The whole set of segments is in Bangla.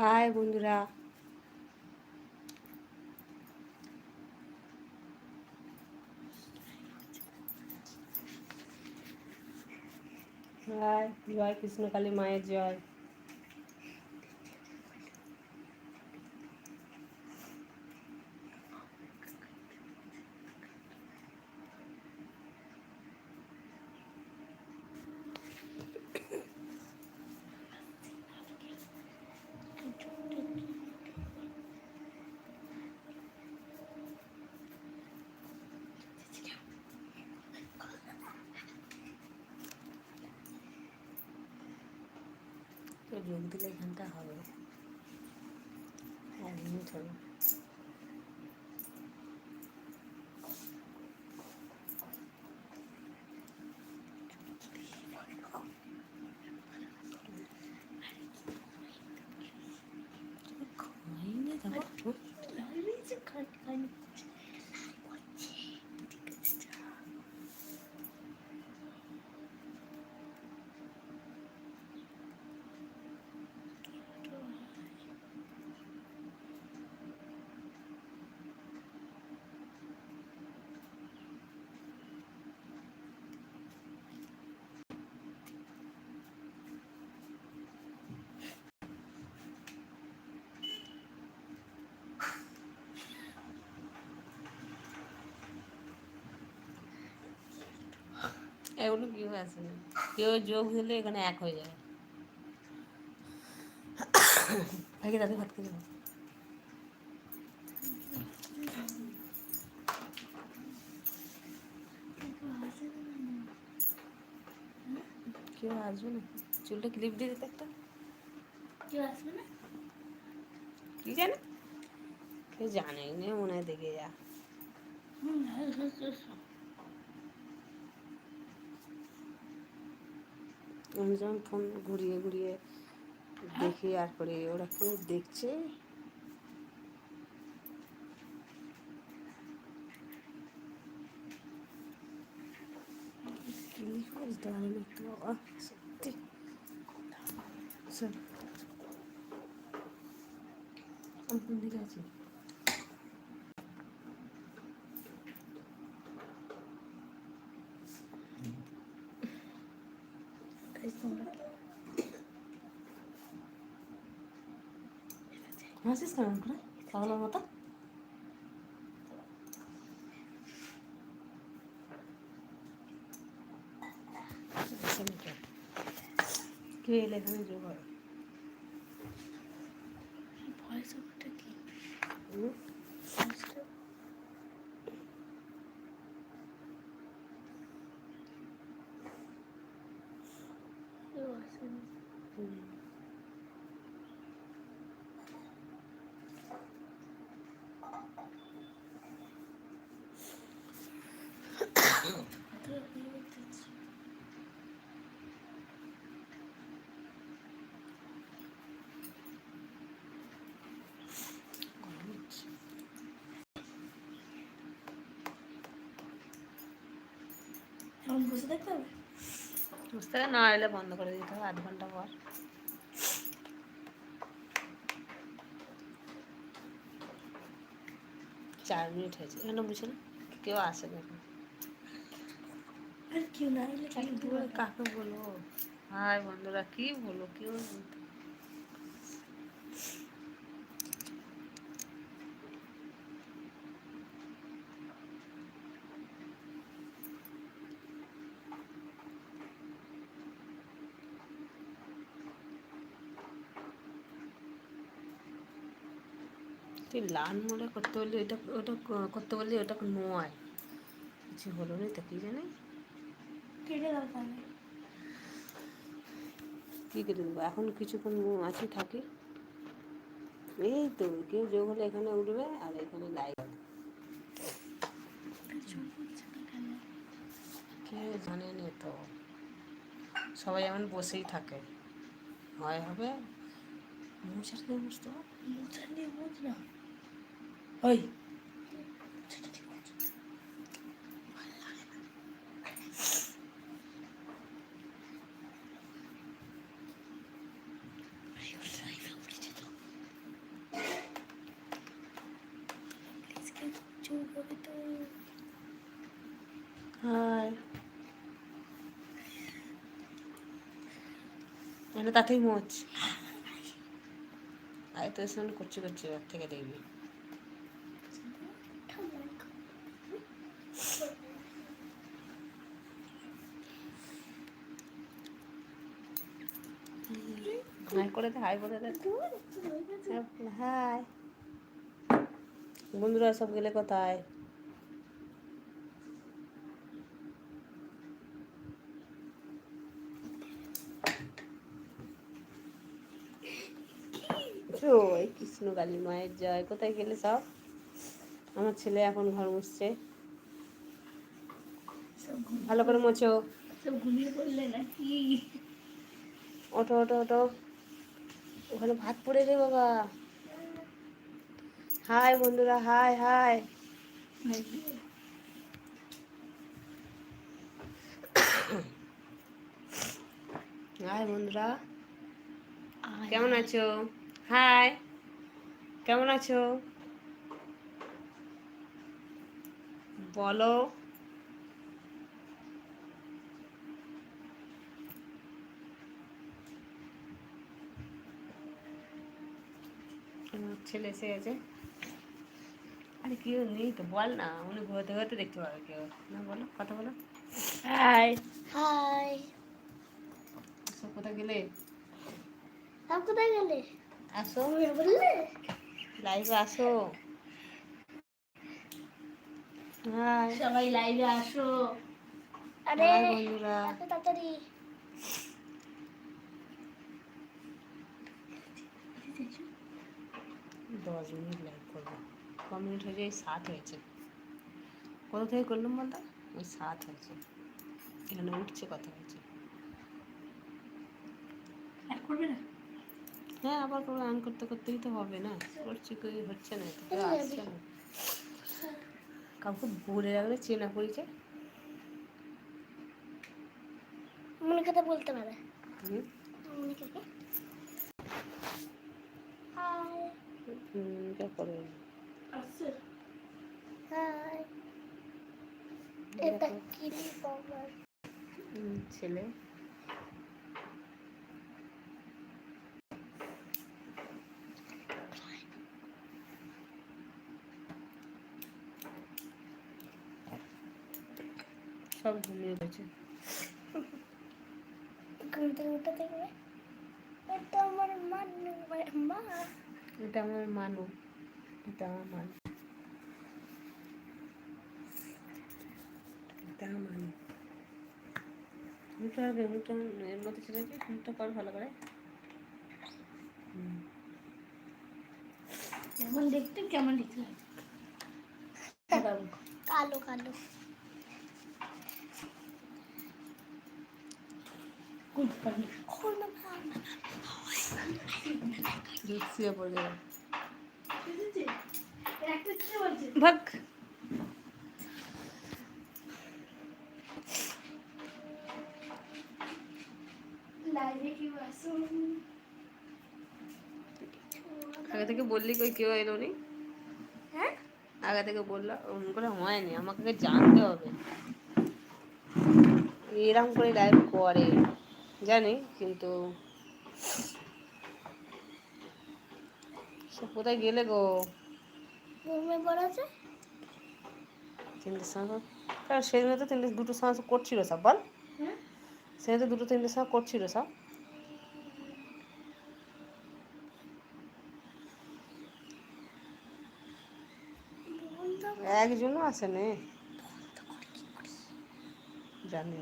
হাই বন্ধুরা। হাই জয় কৃষ্ণকালী মায়ের জয়। যোগ দিলে এখানটা হবে এক মিনিট হবে খাইনি দেখো এগুলো কি হয়ে আছে? কেউ যোগ দিলে এখানে এক হয়ে যাবে। ভাইকে দাদু ভাত খেয়ে দেবো কেউ আসবে না? চুলটা ক্লিপ দিয়ে দিতে একটা? কেউ আসবে না? কি জানে? কেউ জানে না মনে হয় দেখে যা। আমি যখন ফোন ঘুরিয়ে ঘুরিয়ে দেখি আর করে ওরা কেউ দেখছে? সত্যি? দিকে আছি এই তোমরা হাসিস কেমন করে পাগলের মতো কে এলে এখানে যোগ হবে ভয়েস ওভারটা কি হুম? ভয়েসটা কেউ আসেনি হুম। বুঝতে পারে না এলে বন্ধ করে দিতে হবে, আধ ঘণ্টা পর। চার মিনিট হয়েছে, এখানে বুঝে কেউ আসে না। আর কেউ না এলে কি কি বলে। কাকে হাই বন্ধুরা কি বলো? কেউ বলতে তুই লাল মোড়ে করতে বললি ওইটা ওটা করতে বললি ওটা নয়। কিছু হলো না তো কি জানি? কেটে দাও তাহলে। কী করে দেবো? এখন কিছুক্ষণ আছি থাকি। এই তো কেউ যোগ হলে এখানে উঠবে আর এখানে কেন কেউ জানে না তো? সবাই এমন বসেই থাকে। হয় হবে? মশার দিয়ে বসতে হবে? মোছা নিয়ে বোঝ না ওই করি তো হাই মানে তাতেই মোচ আয় তো সঙ্গে করছি করছি এবার থেকে দেখবি। হাই করে হাই। বন্ধুরা সব গেলে কোথায় জয় কৃষ্ণ কালী মায়ের জয়। কোথায় গেলে সব? আমার ছেলে এখন ঘর মুছছে। ভালো করে মোছো। সব ঘুমিয়ে পড়লে নাকি? ওঠো ওঠো ওঠো। ওখানে ভাত পড়ে রে বাবা। হাই বন্ধুরা হাই হাই। হাই বন্ধুরা। কেমন আছো? হাই। কেমন আছো? বলো। ছেলে এসে গেছে? আরে কেউ নেই তো বল না উনি ঘুরতে ঘুরতে দেখতে পাবে কেউ। না বলো কথা বলো। হাই হাই সব কোথায় গেলে? কোথায় গেলে? আসো। পড়লে লাইভে আসো। সবাই লাইভে আসো। আরে বন্ধুরা। তাড়াতাড়ি। দশ মিনিট লাইভ করব। ক মিনিট হয়েছে এই সাত হয়েছে। কোথা থেকে করলাম বলতো? ওই সাত হয়েছে। এখানে উঠছে কথা হয়েছে করবে না? হ্যাঁ আবার অন করতে করতেই তো হবে না। করছি কই হচ্ছে না তো আসছে না। কাউকে বলে রাখলে চেনা পরিচয়। মনে কথা বলতে পারে। মনে কাকে হাই আসছে। হাই এটা কি বাবা ছেলে। সব ঘুমিয়ে গেছে। দেখবে এটা আমার মানু। মা এটা আমার মানু। এটা আমার মানু। এটা আমার মানু মুখটা হবে মুখটা এর মধ্যে ছেড়ে মুখটা কর ভালো করে। কেমন দেখতে কেমন দেখতে কালো কালো গুড পানি দুধ শুয়ে পড়ে যাবে একটা কি বলছে ভাগ। আগে থেকে বললি কই কেউ এলো নি? হ্যাঁ? আগে থেকে বলল অমন করে হয়নি আমাকে জানতে হবে। এরকম করে লাইভ করে। জানি কিন্তু সে কোথায় গেলে গো? পড়েছে? তিনটের সময় কারণ সেদিনে তো তিনটে দুটো সময় করছিল সব বল। সেদিনে তো দুটো তিনটের সময় করছিল সব। একজনও আসেনি। জানি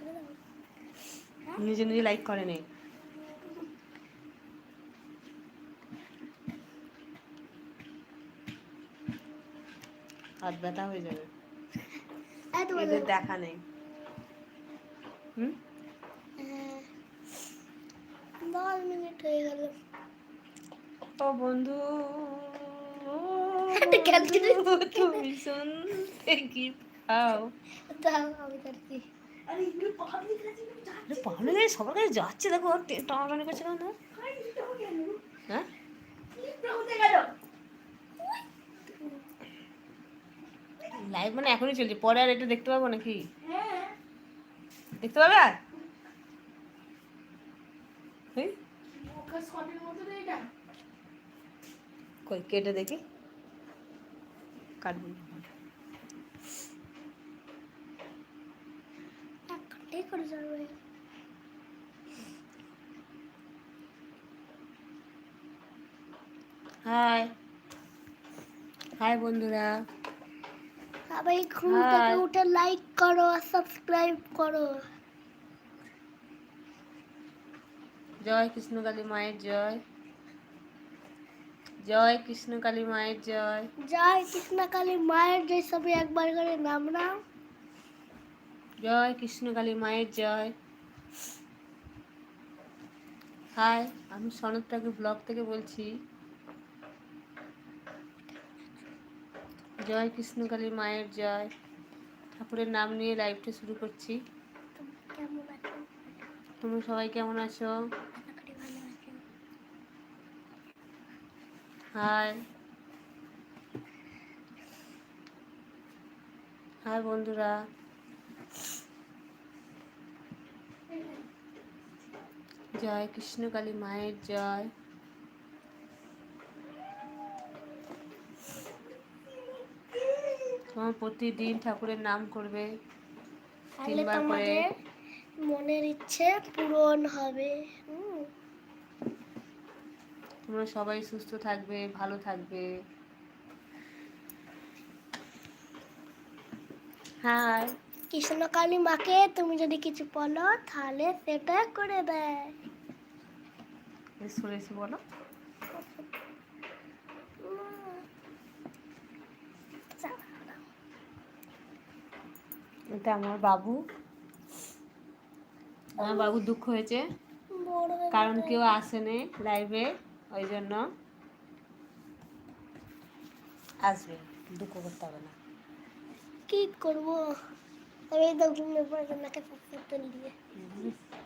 করে। লাইক করে নিজে নিজে লাইক করেনি হাত ব্যথা হয়ে যাবে। এদের দেখা নেই। হুম। দশ মিনিট হয়ে গেল। ও বন্ধু তুমি শুনতে কি পাও? আমি পাবলিক পাবলিক সবার কাছে যাচ্ছে দেখো টানাটানি করছে কেন না? হ্যাঁ? লাইভ মানে এখনই চলছে পরে আর এটা দেখতে পাবো নাকি? হ্যাঁ। দেখতে পাবে? আর কই কেটে দেখি। কাটবি করে যাবে হাই। হাই বন্ধুরা। সবাই ঘুম থেকে. উঠে লাইক করো আর সাবস্ক্রাইব করো। জয় কৃষ্ণকালী মায়ের জয়। জয় কৃষ্ণকালী মায়ের জয়। জয় কৃষ্ণকালী মায়ের যে সবাই একবার করে নাম নাম জয় কৃষ্ণকালী মায়ের জয়। হাই আমি সনদ ঠাকুর ব্লগ থেকে বলছি। জয় কৃষ্ণকালী মায়ের জয়। ঠাকুরের নাম নিয়ে লাইভটা শুরু করছি। তোমরা সবাই কেমন আছো? হাই হাই বন্ধুরা। জয় কৃষ্ণকালী মায়ের জয়। তোমার প্রতিদিন ঠাকুরের নাম করবে। তিনবার করে মনের ইচ্ছে পূরণ হবে। তোমরা সবাই সুস্থ থাকবে ভালো থাকবে। হাই। কৃষ্ণকালী মাকে তুমি যদি কিছু বলো তাহলে সেটা করে দেয়। বলো। এটা আমার বাবু। আমার বাবুর দুঃখ হয়েছে। কারণ কেউ আসেনি লাইভে ওই জন্য আসবে দুঃখ করতে হবে না। কি করব? আমি তো ঘুমিয়ে পড়ে নাকে সাবস্ক্রাইব দিয়ে উফ, এখনও